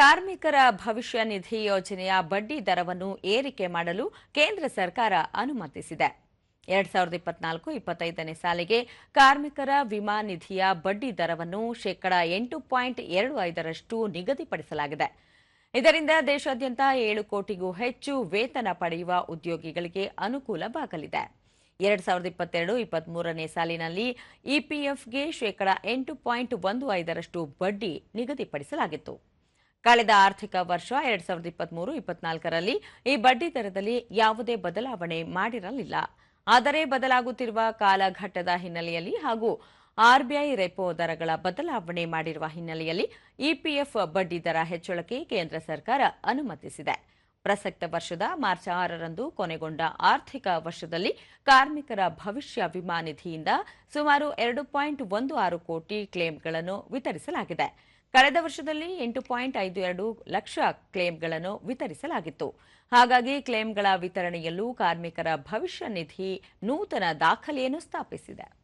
ಕಾರ್ಮಿಕರ ಭವಿಷ್ಯ ನಿಧಿ ಯೋಜನೆಯ ಬಡ್ಡಿ ದರವನ್ನು ಏರಿಕೆ ಮಾಡಲು ಕೇಂದ್ರ ಸರ್ಕಾರ ಅನುಮತಿಸಿದೆ. ಎರಡ್ ಸಾವಿರದ ಇಪ್ಪತ್ನಾಲ್ಕು ಇಪ್ಪತ್ತೈದನೇ ಸಾಲಿಗೆ ಕಾರ್ಮಿಕರ ವಿಮಾ ನಿಧಿಯ ಬಡ್ಡಿ ದರವನ್ನು ಶೇಕಡ ಎಂಟು ಪಾಯಿಂಟ್ ಎರಡು ಐದರಷ್ಟು ನಿಗದಿಪಡಿಸಲಾಗಿದೆ. ಇದರಿಂದ ದೇಶಾದ್ಯಂತ ಏಳು ಕೋಟಿಗೂ ಹೆಚ್ಚು ವೇತನ ಪಡೆಯುವ ಉದ್ಯೋಗಿಗಳಿಗೆ ಅನುಕೂಲವಾಗಲಿದೆ. ಎರಡ್ ಸಾವಿರದ ಇಪ್ಪತ್ತೆರಡು ಇಪ್ಪತ್ಮೂರನೇ ಸಾಲಿನಲ್ಲಿ ಇಪಿಎಫ್ಗೆ ಶೇಕಡ ಎಂಟು ಪಾಯಿಂಟ್ ಒಂದು ಐದರಷ್ಟು ಬಡ್ಡಿ ನಿಗದಿಪಡಿಸಲಾಗಿತ್ತು. ಕಳೆದ ಆರ್ಥಿಕ ವರ್ಷ ಎರಡ್ ಸಾವಿರದ ಇಪ್ಪತ್ಮೂರು, ಇಪ್ಪತ್ನಾಲ್ಕರಲ್ಲಿ ಈ ಬಡ್ಡಿ ದರದಲ್ಲಿ ಯಾವುದೇ ಬದಲಾವಣೆ ಮಾಡಿರಲಿಲ್ಲ. ಆದರೆ ಬದಲಾಗುತ್ತಿರುವ ಕಾಲಘಟ್ಟದ ಹಿನ್ನೆಲೆಯಲ್ಲಿ ಹಾಗೂ ಆರ್ಬಿಐ ರೆಪೋ ದರಗಳ ಬದಲಾವಣೆ ಮಾಡಿರುವ ಹಿನ್ನೆಲೆಯಲ್ಲಿ ಇಪಿಎಫ್ ಬಡ್ಡಿ ದರ ಹೆಚ್ಚಳಕ್ಕೆ ಕೇಂದ್ರ ಸರ್ಕಾರ ಅನುಮತಿಸಿದೆ. ಪ್ರಸಕ್ತ ವರ್ಷದ ಮಾರ್ಚ್ ಆರರಂದು ಕೊನೆಗೊಂಡ ಆರ್ಥಿಕ ವರ್ಷದಲ್ಲಿ ಕಾರ್ಮಿಕರ ಭವಿಷ್ಯ ವಿಮಾ ನಿಧಿಯಿಂದ ಸುಮಾರು ಎರಡು ಪಾಯಿಂಟ್ ಒಂದು ಆರು ಕೋಟಿ ಕ್ಲೇಮ್ಗಳನ್ನು ವಿತರಿಸಲಾಗಿದೆ. ಕಳೆದ ವರ್ಷದಲ್ಲಿ ಎಂಟು ಪಾಯಿಂಟ್ ಐದು ಎರಡು ಲಕ್ಷ ಕ್ಲೇಮ್ಗಳನ್ನು ವಿತರಿಸಲಾಗಿತ್ತು. ಹಾಗಾಗಿ ಕ್ಲೇಮ್ಗಳ ವಿತರಣೆಯಲ್ಲೂ ಕಾರ್ಮಿಕರ ಭವಿಷ್ಯ ನಿಧಿ ನೂತನ ದಾಖಲೆಯನ್ನು ಸ್ಥಾಪಿಸಿದೆ.